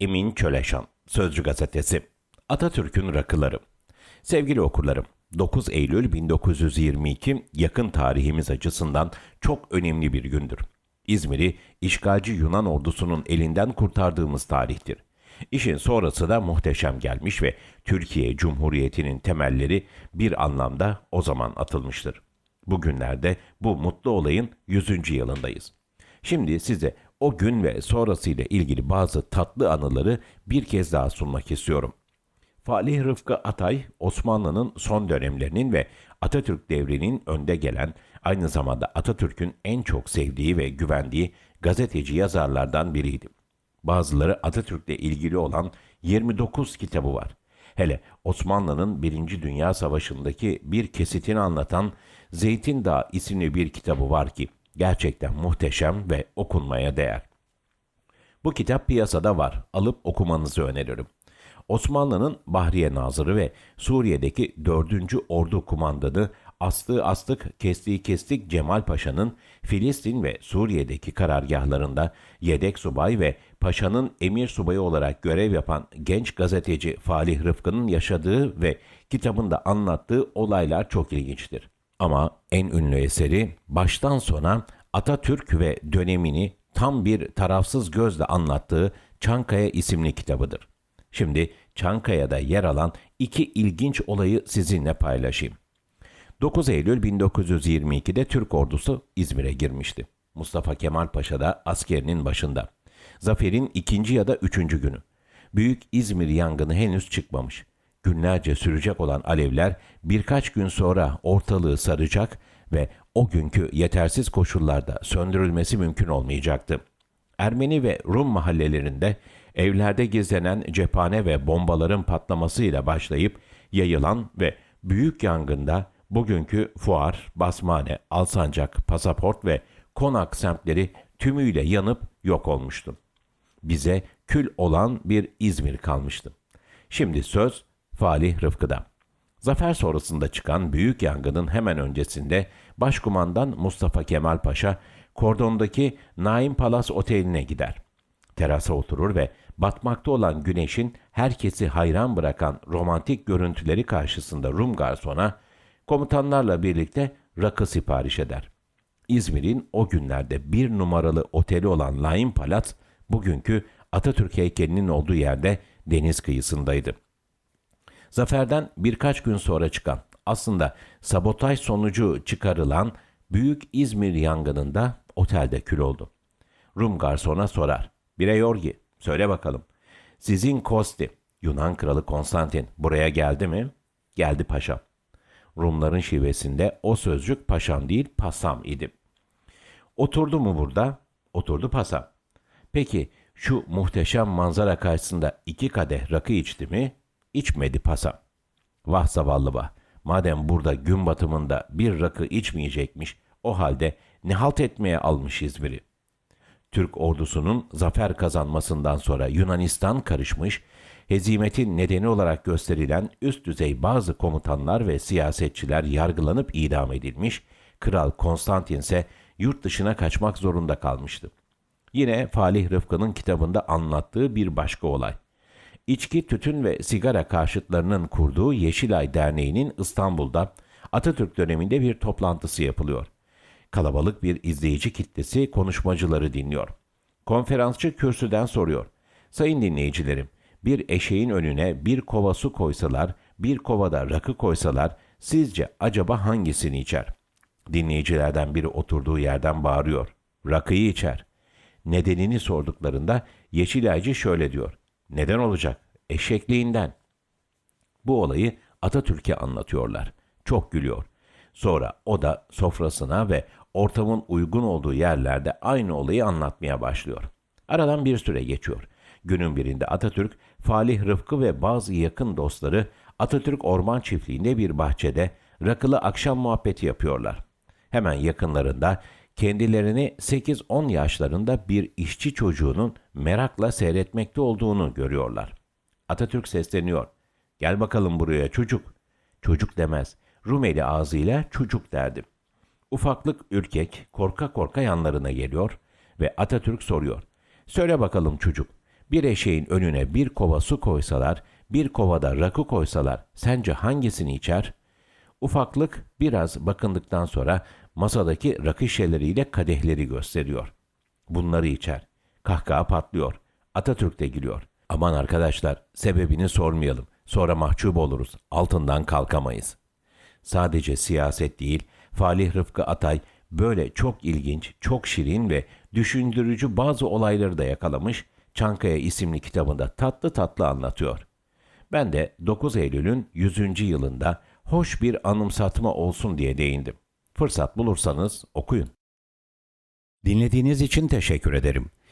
Emin Çöleşan, Sözcü Gazetesi. Atatürk'ün rakıları. Sevgili okurlarım, 9 Eylül 1922 yakın tarihimiz açısından çok önemli bir gündür. İzmir'i işgalci Yunan ordusunun elinden kurtardığımız tarihtir. İşin sonrası da muhteşem gelmiş ve Türkiye Cumhuriyeti'nin temelleri bir anlamda o zaman atılmıştır. Bugünlerde bu mutlu olayın 100. yılındayız. Şimdi size o gün ve sonrasıyla ilgili bazı tatlı anıları bir kez daha sunmak istiyorum. Falih Rıfkı Atay, Osmanlı'nın son dönemlerinin ve Atatürk devrinin önde gelen, aynı zamanda Atatürk'ün en çok sevdiği ve güvendiği gazeteci yazarlardan biriydi. Bazıları Atatürk'le ilgili olan 29 kitabı var. Hele Osmanlı'nın Birinci Dünya Savaşı'ndaki bir kesitini anlatan Zeytin Dağı isimli bir kitabı var ki gerçekten muhteşem ve okunmaya değer. Bu kitap piyasada var. Alıp okumanızı öneririm. Osmanlı'nın Bahriye Nazırı ve Suriye'deki 4. Ordu Kumandanı Aslı Astık Kestiği Kestik Cemal Paşa'nın Filistin ve Suriye'deki karargahlarında yedek subay ve paşanın emir subayı olarak görev yapan genç gazeteci Falih Rıfkı'nın yaşadığı ve kitabında anlattığı olaylar çok ilginçtir. Ama en ünlü eseri baştan sona Atatürk ve dönemini tam bir tarafsız gözle anlattığı Çankaya isimli kitabıdır. Şimdi Çankaya'da yer alan iki ilginç olayı sizinle paylaşayım. 9 Eylül 1922'de Türk ordusu İzmir'e girmişti. Mustafa Kemal Paşa da askerinin başında. Zaferin ikinci ya da üçüncü günü. Büyük İzmir yangını henüz çıkmamış. Günlerce sürecek olan alevler birkaç gün sonra ortalığı saracak ve o günkü yetersiz koşullarda söndürülmesi mümkün olmayacaktı. Ermeni ve Rum mahallelerinde evlerde gizlenen cephane ve bombaların patlamasıyla başlayıp yayılan ve büyük yangında bugünkü Fuar, Basmane, Alsancak, Pasaport ve Konak semtleri tümüyle yanıp yok olmuştu. Bize kül olan bir İzmir kalmıştı. Şimdi söz Falih Rıfkı'da. Zafer sonrasında çıkan büyük yangının hemen öncesinde Başkumandan Mustafa Kemal Paşa kordondaki Naim Palas Oteli'ne gider. Terasa oturur ve batmakta olan güneşin herkesi hayran bırakan romantik görüntüleri karşısında Rum garsona komutanlarla birlikte rakı sipariş eder. İzmir'in o günlerde bir numaralı oteli olan Naim Palas bugünkü Atatürk heykelinin olduğu yerde deniz kıyısındaydı. Zaferden birkaç gün sonra çıkan, aslında sabotaj sonucu çıkarılan Büyük İzmir yangınında otelde kül oldu. Rum garsona sorar. Bire Yorgi, söyle bakalım. Sizin Kosti, Yunan kralı Konstantin buraya geldi mi? Geldi paşam. Rumların şivesinde o sözcük paşam değil pasam idi. Oturdu mu burada? Oturdu pasam. Peki şu muhteşem manzara karşısında iki kadeh rakı içti mi? İçmedi pasam. Vah zavallı vah. Madem burada gün batımında bir rakı içmeyecekmiş, o halde ne halt etmeye almış İzmir'i. Türk ordusunun zafer kazanmasından sonra Yunanistan karışmış, hezimetin nedeni olarak gösterilen üst düzey bazı komutanlar ve siyasetçiler yargılanıp idam edilmiş, Kral Konstantin ise yurt dışına kaçmak zorunda kalmıştı. Yine Falih Rıfkı'nın kitabında anlattığı bir başka olay. İçki, tütün ve sigara karşıtlarının kurduğu Yeşilay Derneği'nin İstanbul'da Atatürk döneminde bir toplantısı yapılıyor. Kalabalık bir izleyici kitlesi konuşmacıları dinliyor. Konferansçı kürsüden soruyor. Sayın dinleyicilerim, bir eşeğin önüne bir kova su koysalar, bir kovada rakı koysalar, sizce acaba hangisini içer? Dinleyicilerden biri oturduğu yerden bağırıyor. Rakıyı içer. Nedenini sorduklarında Yeşilaycı şöyle diyor. Neden olacak? Eşekliğinden. Bu olayı Atatürk'e anlatıyorlar. Çok gülüyor. Sonra o da sofrasına ve ortamın uygun olduğu yerlerde aynı olayı anlatmaya başlıyor. Aradan bir süre geçiyor. Günün birinde Atatürk, Falih Rıfkı ve bazı yakın dostları Atatürk Orman Çiftliği'nde bir bahçede rakılı akşam muhabbeti yapıyorlar. Hemen yakınlarında kendilerini 8-10 yaşlarında bir işçi çocuğunun merakla seyretmekte olduğunu görüyorlar. Atatürk sesleniyor. Gel bakalım buraya çocuk. Çocuk demez. Rumeli ağzıyla çocuk derdi. Ufaklık ürkek, korka korka yanlarına geliyor ve Atatürk soruyor. Söyle bakalım çocuk, Bir eşeğin önüne bir kova su koysalar, bir kovada rakı koysalar sence hangisini içer? Ufaklık biraz bakındıktan sonra masadaki rakı şişeleriyle kadehleri gösteriyor. Bunları içer. Kahkaha patlıyor. Atatürk de gülüyor. Aman arkadaşlar sebebini sormayalım. Sonra mahcup oluruz. Altından kalkamayız. Sadece siyaset değil, Falih Rıfkı Atay böyle çok ilginç, çok şirin ve düşündürücü bazı olayları da yakalamış, Çankaya isimli kitabında tatlı tatlı anlatıyor. Ben de 9 Eylül'ün 100. yılında hoş bir anımsatma olsun diye değindim. Fırsat bulursanız okuyun. Dinlediğiniz için teşekkür ederim.